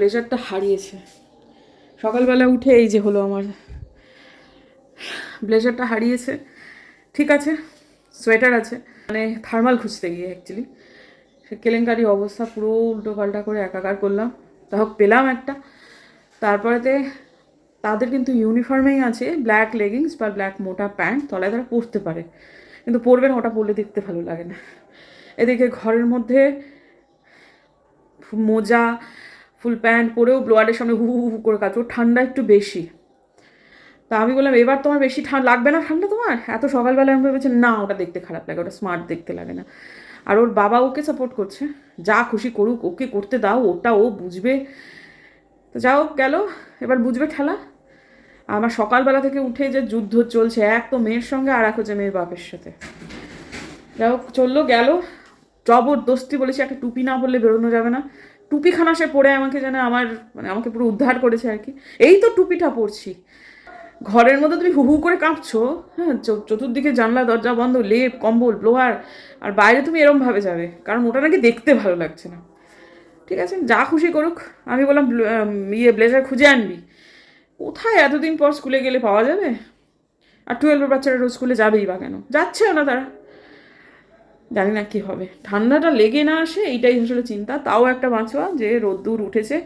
ব্লেজারটা হারিয়েছে। সকালবেলা উঠে এই যে হলো আমার ব্লেজারটা হারিয়েছে। ঠিক আছে সোয়েটার আছে মানে থার্মাল খুঁজতে গিয়ে অ্যাকচুয়ালি সে কেলেঙ্কারি অবস্থা পুরো উল্টো পাল্টা করে একাকার করলাম। তা হোক, পেলাম একটা। তারপরেতে তাদের কিন্তু ইউনিফর্মেই আছে ব্ল্যাক লেগিংস বা ব্ল্যাক মোটা প্যান্ট তলায় তারা পরতে পারে। কিন্তু পরবে না, ওটা পরলে দেখতে ভালো লাগে না। এদিকে ঘরের মধ্যে মোজা ফুল প্যান্ট পরেও ব্লোয়ারের সামনে হু হু হু করে কাজ ওর ঠান্ডা একটু বেশি। তা আমি বললাম, এবার তোমার বেশি ঠান্ডা লাগবে না ঠান্ডা তোমার? এত সকালবেলা আমি ভেবেছি? না, ওটা দেখতে খারাপ লাগে, ওটা স্মার্ট দেখতে লাগে না। আর ওর বাবা ওকে সাপোর্ট করছে। যা খুশি করুক, ওকে করতে দাও, ওটা ও বুঝবে। তো যাও গেল। এবার বুঝবে খেলা আমার সকালবেলা থেকে উঠে যে যুদ্ধ চলছে, এক তো মেয়ের সঙ্গে আর এক হচ্ছে মেয়ের বাপের সাথে। যাই হোক, চলল, গেল। জবরদস্তি বলেছি, একটা টুপি না পরলে বেরোনো যাবে না। টুপিখানা সে পরে আমাকে যেন আমার মানে আমাকে পুরো উদ্ধার করেছে আর কি। এই তো টুপিটা পরছি। ঘরের মধ্যে তুমি হু হু করে কাঁপছো হ্যাঁ চতুর্দিকে জানলা, দরজা বন্ধ, লেপ, কম্বল ব্লোয়ার আর বাইরে তুমি এরমভাবে যাবে, কারণ ওটা নাকি দেখতে ভালো লাগছে না। ঠিক আছে, যা খুশি করুক, আমি বললাম, ব্ল- ইয়ে ব্লেজার খুঁজে আনবি। কোথায় এতদিন পর স্কুলে গেলে পাওয়া যাবে? আর টুয়েলভের বাচ্চারা রোজ স্কুলে যাবেই বা কেন? যাচ্ছেও না তারা। জানি না কী হবে। ঠান্ডাটা লেগে না আসে, এইটাই আসলে চিন্তা। তাও একটা বাঁচোয়া যে রোদ্দুর উঠেছে।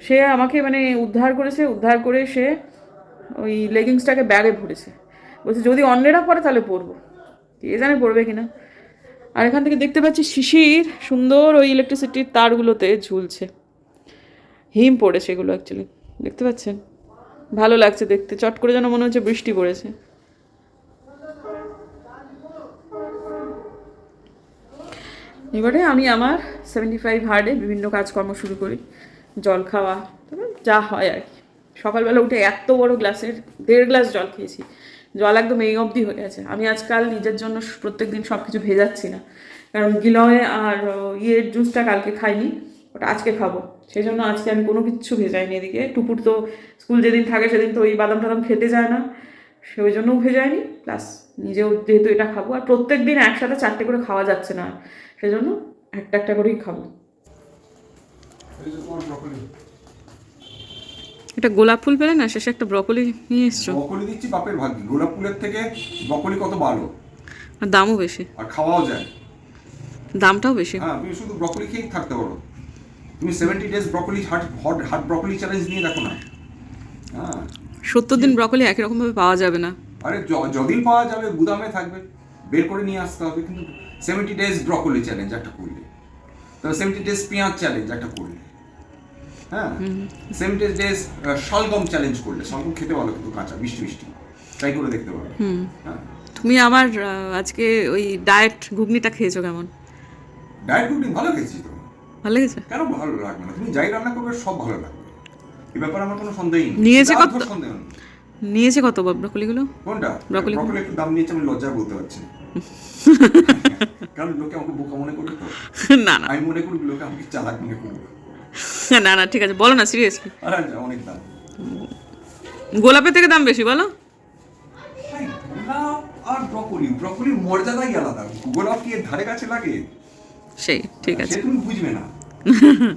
সে আমাকে মানে উদ্ধার করেছে, উদ্ধার করে সে ওই লেগিংসটাকে ব্যাগে ভরেছে। বলছে, যদি অন্যেরা পরে তাহলে পরবো। কে জানে পড়বে কিনা। আর এখান থেকে দেখতে পাচ্ছি শিশির, সুন্দর ওই ইলেকট্রিসিটির তারগুলোতে ঝুলছে। হিম পড়েছে এগুলো অ্যাকচুয়ালি দেখতে পাচ্ছেন? ভালো লাগছে দেখতে। চট করে যেন মনে হচ্ছে বৃষ্টি পড়েছে। এবারে আমি আমার সেভেন্টি ফাইভ হার্ডে বিভিন্ন কাজকর্ম শুরু করি। জল খাওয়া, তবে যা হয় আর কি। সকালবেলা উঠে এত বড় গ্লাসের, দেড় গ্লাস জল খেয়েছি। জল একদম এই অবধি হয়ে গেছে। আমি আজকাল নিজের জন্য প্রত্যেক দিন সব কিছু ভেজাচ্ছি না। কারণ গিলয়ে আর ইয়ের জুসটা কালকে খাইনি, ওটা আজকে খাব। সেই জন্য আজকে আমি কোনো কিচ্ছু ভেজাইনি এদিকে। টুকুর তো স্কুল যেদিন থাকে সেদিন তো ওই বাদাম টাদাম খেতে যায় না। সে ওই জন্যও ভেজাইনি, প্লাস নিজেও যেহেতু এটা খাব আর প্রত্যেক দিন একসাথে চারটে করে খাওয়া যাচ্ছে না সেজন্য একটা একটা করেই খাব। এটা গোলাপ ফুল পেলে না শেষে একটা ব্রকলি নিয়ে এসছো? ব্রকলি দিচ্ছি বাপের ভাগ্যে। গোলাপ ফুলের থেকে ব্রকলি কত ভালো? আর দামও বেশি। আর খাওয়াও যায়। দামটাও বেশি। হ্যাঁ তুমি শুধু ব্রকলি খেয়েই থাকতে পারো। তুমি seventy days broccoli hot hot hot broccoli challenge নিয়ে দেখো না। হ্যাঁ। সত্তর দিন ব্রকলি একই রকমভাবে পাওয়া যাবে না। আরে যদিন পাওয়া যাবে গুদামে থাকবে বের করে নিয়ে আসতে হবে কিন্তু সেভেন্টি ডেজ ব্রকলি চ্যালেঞ্জ একটা করলে। তবে সেভেন্টি ডেজ পেঁয়াজ চ্যালেঞ্জ একটা করলে। হ্যাঁ? সেভেন্টি ডেজ শালগম চ্যালেঞ্জ করলে। শালগম খেতে ভালো কিন্তু কাঁচা মিষ্টি মিষ্টি। ট্রাই করে দেখতে পারো হ্যাঁ? তুমি আমার আজকে ওই ডায়েট ঘুগনিটা খেয়েছো কেমন? ডায়েট রুটিন ভালো খেয়েছি তো। ভালো লেগেছে কেন ভালো লাগবে না? তুমি যাই রান্না করবে সব ভালো লাগবে। এ ব্যাপারে আমার কোনো সন্দেহই নেই। নিয়েছে কত? সন্দেহ নেই। নিয়েছে কত ব্রকলিগুলো? কোনটা? ব্রকলি? ব্রকলি একটু দাম নিয়েছে আমি লজ্জা বলতে পারছি। কারণ লোকে আমাকে বোকা মনে করবে তো। না না। আমি মনে করি লোকে আমাকে চালাক মনে করবে। না না ঠিক আছে বলো না সিরিয়াসলি আর আর অনেক দাম। গোলাপের থেকে দাম বেশি বলো। গোলাপ আর ব্রকলি। ব্রকলির মর্যাদাই আলাদা। গোলাপ কি ধারে কাছে লাগে? সেই ঠিক আছে। তুমি বুঝবে না।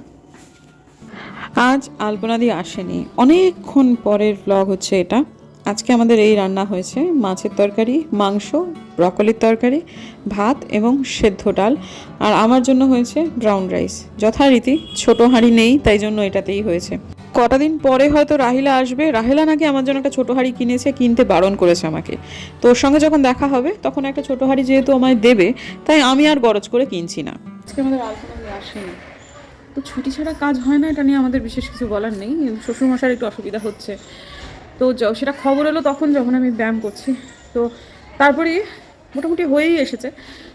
আজ আলপনাদি আসেনি। অনেকক্ষণ পরের ব্লগ হচ্ছে এটা। আজকে আমাদের এই রান্না হয়েছে মাছের তরকারি, মাংস, ব্রকলির তরকারি, ভাত এবং সেদ্ধ ডাল। আর আমার জন্য হয়েছে ব্রাউন রাইস যথারীতি ছোট হাঁড়ি নেই, তাই জন্য এটাতেই হয়েছে। কটা দিন পরে হয়তো রাহিলা আসবে। রাহিলা নাকি আমার জন্য একটা ছোট হাঁড়ি কিনেছে, কিনতে বারণ করেছে আমাকে। তো ওর সঙ্গে যখন দেখা হবে, তখন একটা ছোটো হাঁড়ি যেহেতু আমায় দেবে, তাই আমি আর গরজ করে কিনছি না। আজকে আমাদের আলপনা আসেনি। তো ছুটি ছাড়া কাজ হয় না, এটা নিয়ে আমাদের বিশেষ কিছু বলার নেই। শ্বশুরমশার একটু অসুবিধা হচ্ছে। তো সেটা খবর এলো তখন যখন আমি ব্যায়াম করছি। তো তারপরে মোটামুটি হয়েই এসেছে।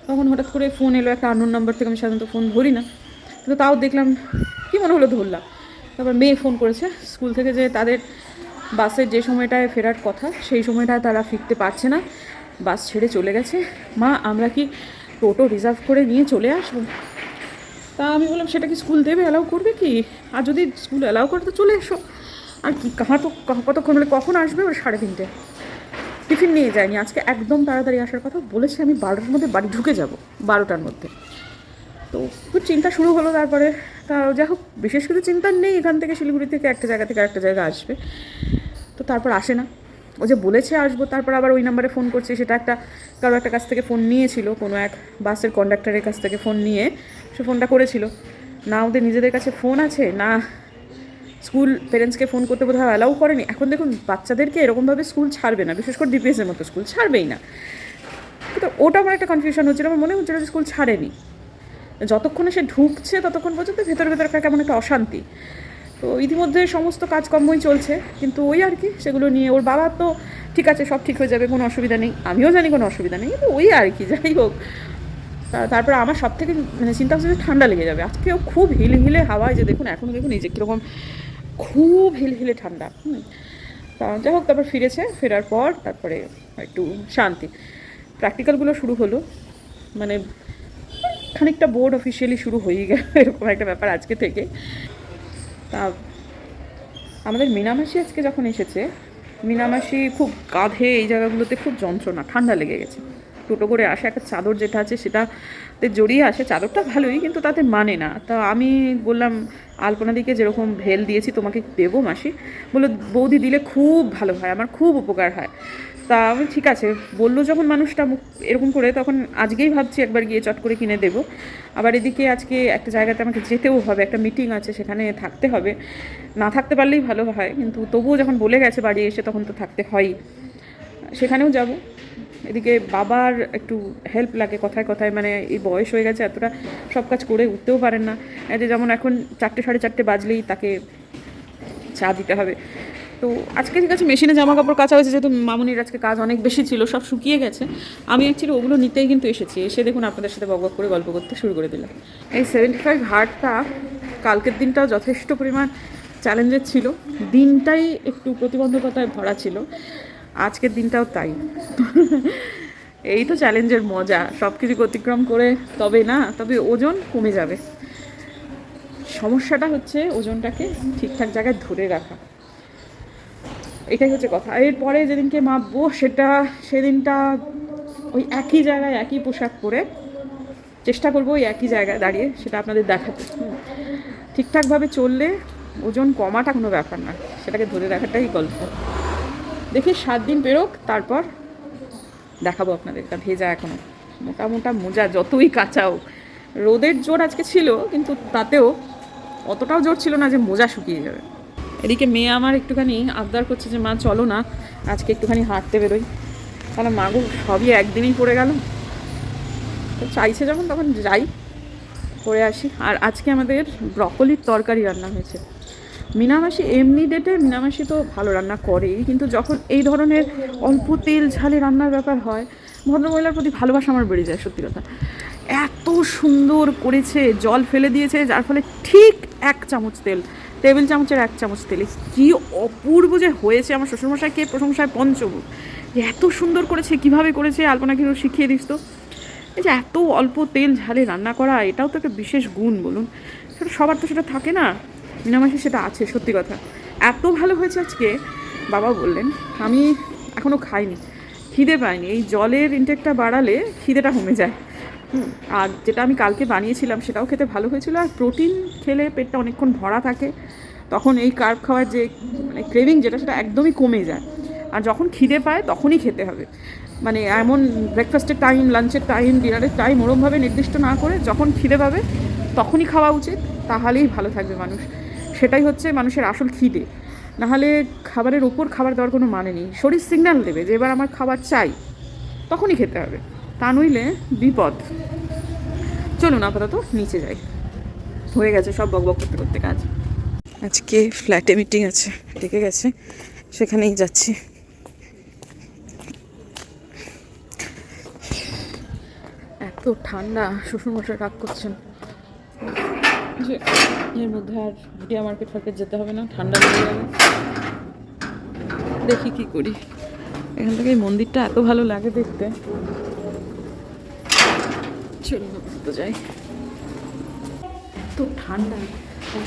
তখন হঠাৎ করে ফোন এলো, একটা আননোন নাম্বার থেকে আমি সাধারণত ফোন ধরি না। কিন্তু তাও দেখলাম, কি মনে হলো ধরলাম। তারপর মেয়ে ফোন করেছে স্কুল থেকে যে তাদের বাসের যে সময়টায় ফেরার কথা, সেই সময়টায় তারা ফিরতে পারছে না। বাস ছেড়ে চলে গেছে। মা, আমরা কি টোটো রিজার্ভ করে নিয়ে চলে আসব? তা আমি বললাম, সেটা কি স্কুল দেবে অ্যালাউ করবে কি? আর যদি স্কুল অ্যালাউ করে, তো চলে এসো। আর কি, কাহা তো কতক্ষণ মানে কখন আসবে? ওর সাড়ে তিনটে। টিফিন নিয়ে যায়নি। আজকে একদম তাড়াতাড়ি আসার কথা। বলেছে আমি বারোটার মধ্যে বাড়ি ঢুকে যাব, বারোটার মধ্যে। তো চিন্তা শুরু হলো তারপরে। তা যাই হোক, বিশেষ কিছু চিন্তা নেই এখান থেকে শিলিগুড়ি থেকে একটা জায়গা থেকে একটা জায়গা আসবে। তো তারপর আসে না। ও যে বলেছে আসব, তারপর আবার ওই নাম্বারে ফোন করছে। সেটা একটা, কারও একটা কাছ থেকে ফোন নিয়েছিল, কোনো এক বাসের কন্ডাক্টরের কাছ থেকে ফোন নিয়ে। সে ফোনটা করেছিল। না ওদের নিজেদের কাছে ফোন আছে, না স্কুল পেরেন্টসকে ফোন করতে বোধহয় অ্যালাউ করেনি। এখন দেখুন, বাচ্চাদেরকে এরকমভাবে স্কুল ছাড়বে না, বিশেষ করে ডিপিএসের মতো স্কুল, ছাড়বেই না। তো ওটা আমার একটা কনফিউশন হচ্ছিল, আমার মনে হচ্ছিল যে স্কুল ছাড়েনি। যতক্ষণে সে ঢুকছে, ততক্ষণ পর্যন্ত ভেতরে ভেতরে একটা কেমন একটা অশান্তি। তো ইতিমধ্যে সমস্ত কাজকর্মই চলছে, কিন্তু ওই আর কি, সেগুলো নিয়ে ওর বাবা তো ঠিক আছে, সব ঠিক হয়ে যাবে, কোনো অসুবিধা নেই। আমিও জানি কোনো অসুবিধা নেই, কিন্তু ওই আর কি, যাই হোক। তারপরে আমার সব থেকে মানে চিন্তা হচ্ছে যে ঠান্ডা লেগে যাবে। আজকেও খুব হিল হিলে হাওয়ায় যে দেখুন এখনও দেখুন এই যে কীরকম খুব হিল হিলে ঠান্ডা, হুম। তা যাই হোক তারপর ফিরেছে, ফেরার পর তারপরে একটু শান্তি। প্র্যাকটিক্যালগুলো শুরু হলো মানে খানিকটা বোর্ড অফিসিয়ালি শুরু হয়েই গেল, এরকম একটা ব্যাপার আজকে থেকে। তা আমাদের মিনামাসি আজকে যখন এসেছে, মিনামাসি খুব কাঁধে এই জায়গাগুলোতে খুব যন্ত্রণা, ঠান্ডা লেগে গেছে। টোটো করে আসে, একটা চাদর যেটা আছে সেটাতে জড়িয়ে আসে। চাদরটা ভালোই, কিন্তু তাতে মানে না। তা আমি বললাম আলপনা দিকে যেরকম ভেল দিয়েছি, তোমাকে দেবো মাসি। বলল, বৌদি দিলে খুব ভালো হয়, আমার খুব উপকার হয়। তা আমি ঠিক আছে। বলল যখন মানুষটা এরকম করে, তখন আজকেই ভাবছি একবার গিয়ে চট করে কিনে দেবো। আবার এদিকে আজকে একটা জায়গাতে আমাকে যেতেও হবে, একটা মিটিং আছে, সেখানে থাকতে হবে। না থাকতে পারলেই ভালো হয়, কিন্তু তবুও যখন বলে গেছে বাড়ি এসে, তখন তো থাকতে হয়ই। সেখানেও যাব। এদিকে বাবার একটু হেল্প লাগে কথায় কথায় মানে এই বয়স হয়ে গেছে, এতটা সব কাজ করে উঠতেও পারেন না। যে যেমন এখন চারটে সাড়ে চারটে বাজলেই তাকে চা দিতে হবে। তো আজকে ঠিক আছে, মেশিনে জামা কাপড় কাচা হয়েছে, যেহেতু মামুনির আজকে কাজ অনেক বেশি ছিল, সব শুকিয়ে গেছে। আমি অ্যাকচুয়ালি ওগুলো নিতেই কিন্তু এসেছি, এসে দেখুন আপনাদের সাথে বক করে গল্প করতে শুরু করে দিলাম। এই সেভেন্টি ফাইভ হার্টটা কালকের দিনটাও যথেষ্ট পরিমাণ চ্যালেঞ্জের ছিল। দিনটাই একটু প্রতিবন্ধকতায় ভরা ছিল। আজকের দিনটাও তাই। এই তো চ্যালেঞ্জের মজা। সব কিছু অতিক্রম করে তবে না, তবে ওজন কমে যাবে। সমস্যাটা হচ্ছে ওজনটাকে ঠিকঠাক জায়গায় ধরে রাখা। এটাই হচ্ছে কথা। এরপরে যেদিনকে মাপবো সেটা, সেদিনটা ওই একই জায়গায় একই পোশাক পরে চেষ্টা করব ওই একই জায়গায় দাঁড়িয়ে সেটা আপনাদের দেখাতে। ঠিকঠাকভাবে চললে ওজন কমাটা কোনো ব্যাপার না। সেটাকে ধরে রাখাটাই গল্প। দেখি সাত দিন পেরোক তারপর দেখাবো আপনাদের ভেজা এখনও। মোটা মোটা মোজা যতই কাঁচাও রোদের জোর আজকে ছিল, কিন্তু তাতেও অতটাও জোর ছিল না যে মোজা শুকিয়ে যাবে। এদিকে মেয়ে আমার একটুখানি আবদার করছে যে, মা, চলো না, আজকে একটুখানি হাঁটতে বেরোই। তাহলে মাগো সবই একদিনই পড়ে গেল। তো চাইছে যখন, তখন যাই, করে আসি। আর আজকে আমাদের ব্রকলির তরকারি রান্না হয়েছে। মিনামাসি এমনি ডেটে মিনামাসি তো ভালো রান্না করেই, কিন্তু যখন এই ধরনের অল্প তেল ঝালে রান্নার ব্যাপার হয়, ভদ্রমহিলার প্রতি ভালোবাসা আমার বেড়ে যায়, সত্যি কথা। এত সুন্দর করেছে, জল ফেলে দিয়েছে, যার ফলে ঠিক এক চামচ তেল, টেবিল চামচের এক চামচ তেল। কি অপূর্ব যে হয়েছে আমার শ্বশুরমশাইকে প্রশংসায় পঞ্চমুখ যে এত সুন্দর করেছে, কীভাবে করেছে, আলপনা কিন্তু শিখিয়ে দিস তো। এই যে এত অল্প তেল ঝালে রান্না করা, এটাও তো একটা বিশেষ গুণ, বলুন। সেটা সবার তো সেটা থাকে না। মিনামাসে সেটা আছে সত্যি কথা। এত ভালো হয়েছে আজকে বাবা বললেন আমি এখনও খাইনি খিদে পাইনি। এই জলের ইনটেকটা বাড়ালে খিদেটা কমে যায়। আর যেটা আমি কালকে বানিয়েছিলাম সেটাও খেতে ভালো হয়েছিল। আর প্রোটিন খেলে পেটটা অনেকক্ষণ ভরা থাকে তখন এই কার্ব খাওয়ার যে মানে ক্রেভিং যেটা সেটা একদমই কমে যায়। আর যখন খিদে পায় তখনই খেতে হবে। মানে এমন ব্রেকফাস্টের টাইম লাঞ্চের টাইম ডিনারের টাইম ওরমভাবে নির্দিষ্ট না করে যখন খিদে পাবে তখনই খাওয়া উচিত। তাহলেই ভালো থাকবে মানুষ। সেটাই হচ্ছে মানুষের আসল খিদে। নাহলে খাবারের ওপর খাবার দেওয়ার কোনো মানে নেই। শরীর সিগন্যাল দেবে যে এবার আমার খাবার চাই, তখনই খেতে হবে। তা নইলে বিপদ। চলুন আপাতত নিচে যাই। হয়ে গেছে সব বক বক করতে করতে কাজ। আজকে ফ্ল্যাটে মিটিং আছে, ডেকে গেছে, সেখানেই যাচ্ছি। এত ঠান্ডা, শ্বশুরমশাই রাগ করছেন। যে এর মধ্যে আর ভুটিয়া মার্কেট ফার্কেট যেতে হবে না ঠান্ডা লেগে যাবে। দেখি কি করি। এখান থেকে এই মন্দিরটা এত ভালো লাগে দেখতে। চলুন তো যাই। তো ঠান্ডা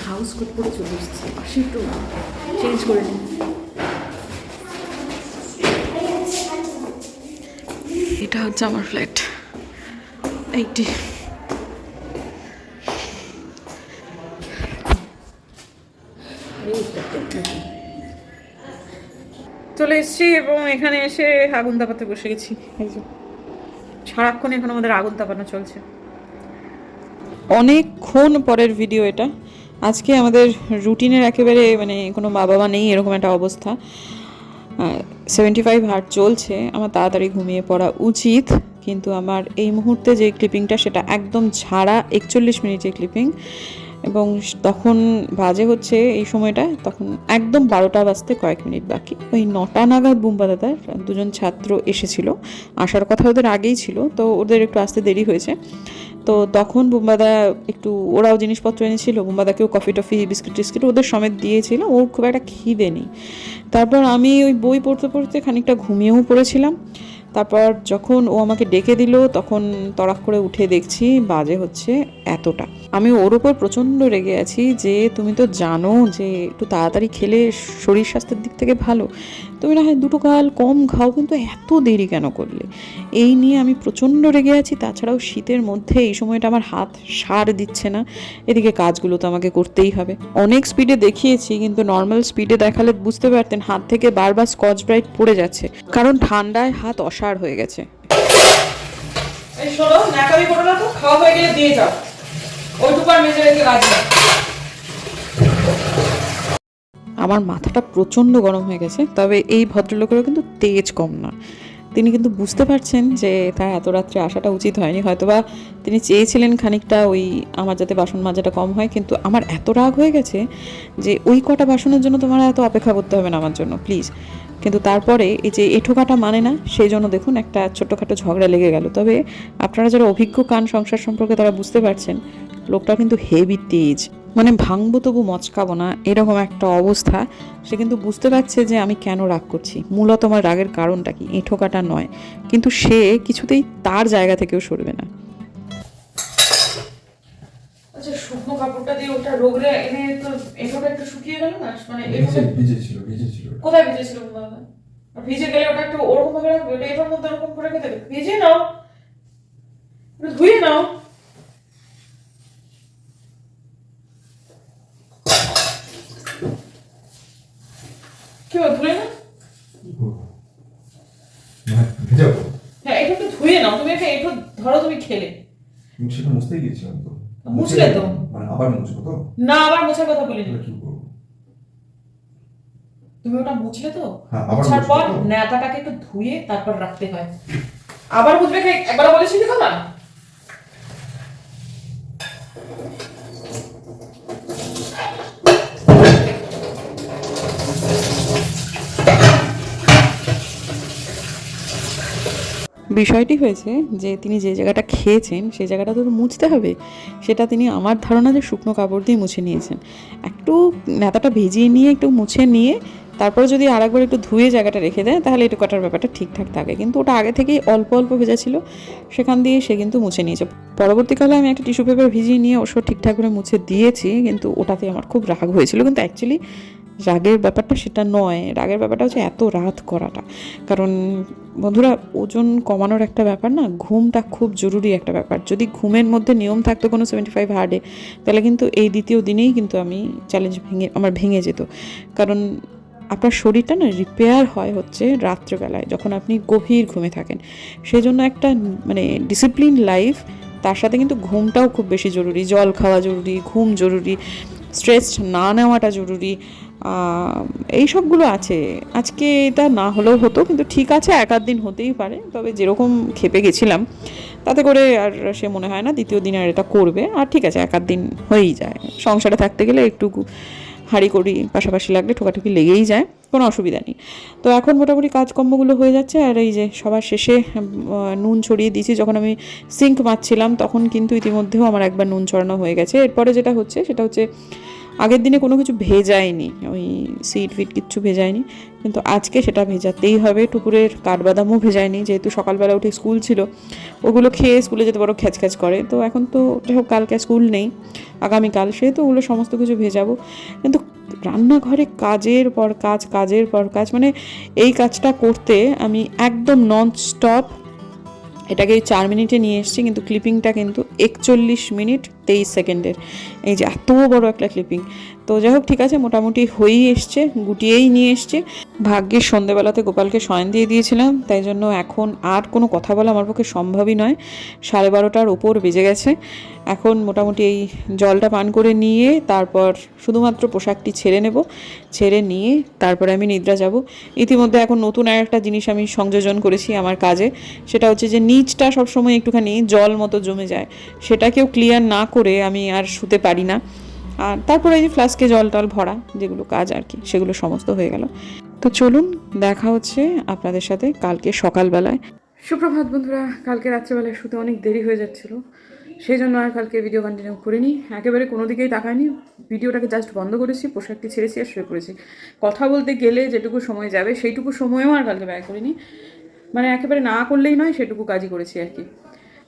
হাউস কোট করে চলে এসেছি। আসি তো চেঞ্জ করে নিই। এটা হচ্ছে আমার ফ্ল্যাট এইটি। চলে এসেছি এবং এখানে এসে আগুন তাপাতে বসে গেছি। এই যে, সারাক্ষণ এখন আমাদের আগুন তাপানো চলছে। অনেকক্ষণ পরের ভিডিও এটা। আজকে আমাদের রুটিনের একেবারে মানে কোনো মা বাবা নেই, এরকম একটা অবস্থা। সেভেন্টি ফাইভ হার্ট চলছে, আমার তাড়াতাড়ি ঘুমিয়ে পড়া উচিত। কিন্তু আমার এই মুহূর্তে যে ক্লিপিংটা সেটা একদম ঝাড়া একচল্লিশ মিনিটের ক্লিপিং এবং তখন বাজে হচ্ছে এই সময়টা, তখন একদম বারোটা বাজতে কয়েক মিনিট বাকি। ওই নটা নাগাদ বুম্বা দাদার দুজন ছাত্র এসেছিল। আসার কথা ওদের আগেই ছিল, তো ওদের একটু আসতে দেরি হয়েছে। তো তখন বুম্বাদা একটু ওরাও জিনিসপত্র এনেছিল বুম্বাদাকেও কফি টফি, বিস্কিট টিস্কিট ওদের সমেত দিয়েছিল ওর খুব একটা খিদে নেই। তারপর আমি ওই বই পড়তে পড়তে খানিকটা ঘুমিয়েও পড়েছিলাম। তারপর যখন ও আমাকে ডেকে দিল, তখন তড়াক করে উঠে দেখছি বাজে হচ্ছে এতটা। আমি ওর ওপর প্রচণ্ড রেগে আছি যে, তুমি তো জানো যে, একটু তাড়াতাড়ি খেলে শরীর স্বাস্থ্যের দিক থেকে ভালো। তুমি না হয় দুটো কাল কম খাও, কিন্তু এত দেরি কেন করলে? এই নিয়ে আমি প্রচণ্ড রেগে আছি, তাছাড়াও শীতের মধ্যে এই সময়টা আমার হাত সার দিচ্ছে না। এদিকে কাজগুলো তো আমাকে করতেই হবে। অনেক স্পিডে দেখিয়েছি, কিন্তু নর্মাল স্পিডে দেখালে বুঝতে পারতেন হাত থেকে বারবার স্কচ ব্রাইট পড়ে যাচ্ছে। কারণ ঠান্ডায় হাত অসাড় হয়ে গেছে। এই শোনো, ন্যাকামি করো না তো, খাওয়া হয়ে গেলে দিয়ে যাও। ওইটুকু আর মেজে রেখে নেই। আমার মাথাটা প্রচণ্ড গরম হয়ে গেছে, তবে এই ভদ্রলোকেরও কিন্তু তেজ কম না তিনি কিন্তু বুঝতে পারছেন যে তার এত রাত্রে আসাটা উচিত হয়নি। হয়তোবা তিনি চেয়েছিলেন খানিকটা ওই আমার যাতে বাসন মাজাটা কম হয়, কিন্তু আমার এত রাগ হয়ে গেছে যে ওই কটা বাসনের জন্য তোমার এত অপেক্ষা করতে হবে না আমার জন্য, প্লিজ। কিন্তু তারপরে এই যে এঠোকাটা মানে না, সেই জন্য দেখুন একটা ছোট্টখাটো ঝগড়া লেগে গেল। তবে আপনারা যারা অভিজ্ঞ কান সংসার সম্পর্কে তারা বুঝতে পারছেন, লোকটা কিন্তু হেভি তেজ। মানে ভাঙবো তবু মচকাবো না এরকম একটা অবস্থা। সে কিন্তু বুঝতে পারছে যে আমি কেন রাগ করছি। মূলত আমার রাগের কারণটা কি? এঁঠোকাটা নয়। কিন্তু সে কিছুতেই তার জায়গা থেকেও সরবে না। আচ্ছা শুকনো কাপড়টা দিয়ে ওটা রোগরে এনে তো এঁঠোটা একটু শুকিয়ে গেল না? মানে ভিজে ভিজে ছিল ভিজে ছিল কোথায় ভিজেছিল বাবা? ভিজে গেলে ওটা একটু ওরকম ভাবে রাখবে? ওটা এটার মধ্যে ওরকম করে রেখে দেবে। ভিজে নাও। ধুয়ে নাও। কি ধুয়ে না ভেজাবো হ্যাঁ এটা একটু ধুয়ে নাও তুমি একটা ধরো তুমি খেলে। সেটা মুছতেই গিয়েছিলাম তো। মুছলে তো? মানে আবার মুছবো তো? না আবার মোছার কথা বলিনি। তুমি ওটা মুছলে তো? হ্যাঁ, মোছার পর তো? নেতাটাকে একটু ধুয়ে তারপর রাখতে হয়। আবার বুঝবে একবার বলেছিলি কথা? বিষয়টি হয়েছে যে তিনি যে জায়গাটা খেয়েছেন সেই জায়গাটা তো মুছতে হবে, সেটা তিনি আমার ধারণা যে শুকনো কাপড় দিয়ে মুছে নিয়েছেন। একটু নেতাটা ভেজিয়ে নিয়ে, একটু মুছে নিয়ে, তারপরে যদি আরেকবার একটু ধুয়ে জায়গাটা রেখে দেয়, তাহলে একটু কাটার ব্যাপারটা ঠিকঠাক থাকে। কিন্তু ওটা আগে থেকেই অল্প অল্প ভেজা ছিল, সেখান দিয়ে সে কিন্তু মুছে নিয়েছে। পরবর্তীকালে আমি একটা টিস্যু পেপার ভিজিয়ে নিয়ে অবশ্য ঠিকঠাক করে মুছে দিয়েছি, কিন্তু ওটাতে আমার খুব রাগ হয়েছিল। কিন্তু অ্যাকচুয়ালি রাগের ব্যাপারটা সেটা নয়, রাগের ব্যাপারটা হচ্ছে এত রাত করাটা। কারণ বন্ধুরা, ওজন কমানোর একটা ব্যাপার না, ঘুমটা খুব জরুরি একটা ব্যাপার। যদি ঘুমের মধ্যে নিয়ম থাকতো কোনো সেভেন্টি ফাইভ হার্ডে তাহলে কিন্তু এই দ্বিতীয় দিনেই কিন্তু আমি চ্যালেঞ্জ ভেঙে, আমার ভেঙে যেত। কারণ আপনার শরীরটা না রিপেয়ার হয় হচ্ছে রাত্রেবেলায়, যখন আপনি গভীর ঘুমে থাকেন। সেই জন্য একটা মানে ডিসিপ্লিন লাইফ তার সাথে কিন্তু ঘুমটাও খুব বেশি জরুরি। জল খাওয়া জরুরি, ঘুম জরুরি স্ট্রেস না নেওয়াটা জরুরি। এই সবগুলো আছে। আজকে এটা না হলেও হতো, কিন্তু ঠিক আছে এক আধ দিন হতেই পারে। তবে যেরকম খেপে গেছিলাম, তাতে করে আর সে মনে হয় না দ্বিতীয় দিন আর এটা করবে। আর ঠিক আছে এক আধ দিন হয়েই যায়। সংসারে থাকতে গেলে একটু হাঁড়ি করি পাশাপাশি লাগলে ঠোকাঠুকি লেগেই যায়, কোনো অসুবিধা নেই। তো এখন মোটামুটি কাজকর্মগুলো হয়ে যাচ্ছে, আর এই যে সবার শেষে নুন ছড়িয়ে দিয়েছি। যখন আমি সিঙ্ক মারছিলাম, তখন কিন্তু ইতিমধ্যেও আমার একবার নুন ছড়ানো হয়ে গেছে। এরপরে যেটা হচ্ছে, সেটা হচ্ছে আগের দিনে কোনো কিছু ভেজায়নি, ওই সিট ফিট কিচ্ছু ভেজায়নি, কিন্তু আজকে সেটা ভেজাতেই হবে। টুকুরের কাঠবাদামও ভেজায়নি, যেহেতু সকালবেলা উঠে স্কুল ছিল, ওগুলো খেয়ে স্কুলে যেতে বড় খ্যাচ করে। তো এখন তো যাই হোক, কালকে স্কুল নেই, আগামীকাল সেহেতু ওগুলো সমস্ত কিছু ভেজাবো। কিন্তু রান্নাঘরে কাজের পর কাজ, কাজের পর কাজ মানে এই কাজটা করতে আমি একদম নন স্টপ এটাকে চার মিনিটে নিয়ে এসেছি, কিন্তু ক্লিপিংটা কিন্তু একচল্লিশ মিনিট তেইশ সেকেন্ডের। এই যে এত বড় একটা ক্লিপিং তো যাই হোক ঠিক আছে, মোটামুটি হয়েই এসছে, গুটিয়েই নিয়ে এসছে। ভাগ্যের সন্ধেবেলাতে গোপালকে শয়ন দিয়ে দিয়েছিলাম, তাই জন্য এখন আর কোনো কথা বলা আমার পক্ষে সম্ভবই নয়। সাড়ে বারোটার ওপর বেজে গেছে। এখন মোটামুটি এই জলটা পান করে নিয়ে তারপর শুধুমাত্র পোশাকটি ছেড়ে নেব, ছেড়ে নিয়ে তারপরে আমি নিদ্রা যাব। ইতিমধ্যে এখন নতুন আর একটা জিনিস আমি সংযোজন করেছি আমার কাজে, সেটা হচ্ছে যে নিচটা সবসময় একটুখানি জল মতো জমে যায়, সেটাকেও ক্লিয়ার না করে আমি আর শুতে পারি না। আর তারপরে এই যে ফ্লাস্কে জল টল ভরা যেগুলো কাজ আর কি, সেগুলো সমস্ত হয়ে গেল। তো চলুন দেখা হচ্ছে আপনাদের সাথে কালকে সকালবেলায়। সুপ্রভাত বন্ধুরা, কালকে রাত্রেবেলায় শুতে অনেক দেরি হয়ে যাচ্ছিল, সেই জন্য আর কালকে ভিডিও কন্টিনিউ করিনি। একেবারে কোনো দিকেই তাকাইনি, ভিডিওটাকে জাস্ট বন্ধ করেছি, পোশাকটি ছেড়েছি আর শুয়ে পড়েছি। কথা বলতে গেলে যেটুকু সময় যাবে, সেইটুকু সময়ও আর কালকে ব্যয় করিনি। মানে একেবারে না করলেই নয়, সেটুকু কাজই করেছি আর কি।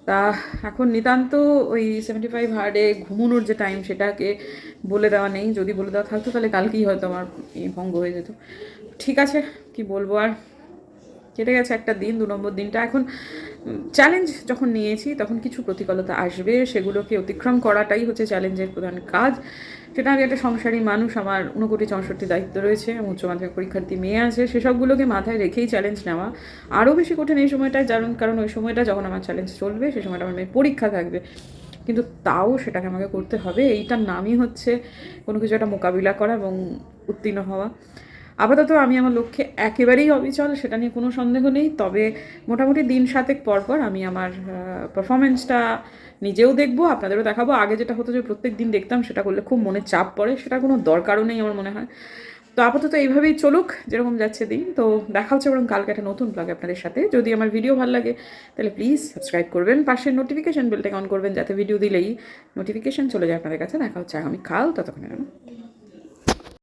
তা এখন নিতান্ত ওই সেভেন্টি ফাইভ হার্ডে ঘুমোনোর যে টাইম সেটাকে বলে দেওয়া নেই। যদি বলে দেওয়া থাকতো তাহলে কালকেই হয়তো আমার ভঙ্গ হয়ে যেত। ঠিক আছে, কি বলব আর? কেটে গেছে একটা দিন, দু নম্বর দিনটা। এখন চ্যালেঞ্জ যখন নিয়েছি তখন কিছু প্রতিকূলতা আসবে। সেগুলোকে অতিক্রম করাটাই হচ্ছে চ্যালেঞ্জের প্রধান কাজ। সেটা আমি একটা সংসারী মানুষ, আমার ঊনকোটি চৌষট্টি দায়িত্ব রয়েছে আমার উচ্চ মাধ্যমিক পরীক্ষার্থী মেয়ে আছে, সেসবগুলোকে মাথায় রেখেই চ্যালেঞ্জ নেওয়া। আরও বেশি কঠিন এই সময়টায় কারণ কারণ ওই সময়টা যখন আমার চ্যালেঞ্জ চলবে সেই সময়টা আমার মেয়ের পরীক্ষা থাকবে। কিন্তু তাও সেটাকে আমাকে করতে হবে। এইটার নামই হচ্ছে কোনো কিছু একটা মোকাবিলা করা এবং উত্তীর্ণ হওয়া। আপাতত আমি আমার লক্ষ্যে একেবারেই অবিচল, সেটা নিয়ে কোনো সন্দেহ নেই। তবে মোটামুটি দিন সাতেক পর পর আমি আমার পারফরমেন্সটা নিজেও দেখব, আপনাদেরও দেখাবো। আগে যেটা হতো যে প্রত্যেক দিন দেখতাম, সেটা করলে খুব মনে চাপ পড়ে, সেটা কোনো দরকারও নেই আমার মনে হয়। তো আপাতত এইভাবেই চলুক, যেরকম যাচ্ছে দিন। তো দেখা হচ্ছে বরং কালকে একটা নতুন ব্লগে আপনাদের সাথে। যদি আমার ভিডিও ভালো লাগে, তাহলে প্লিজ সাবস্ক্রাইব করবেন, পাশের নোটিফিকেশান বেলটাকে অন করবেন, যাতে ভিডিও দিলেই নোটিফিকেশান চলে যায় আপনাদের কাছে। দেখা হচ্ছে আগামী কাল ততক্ষণের জন্য।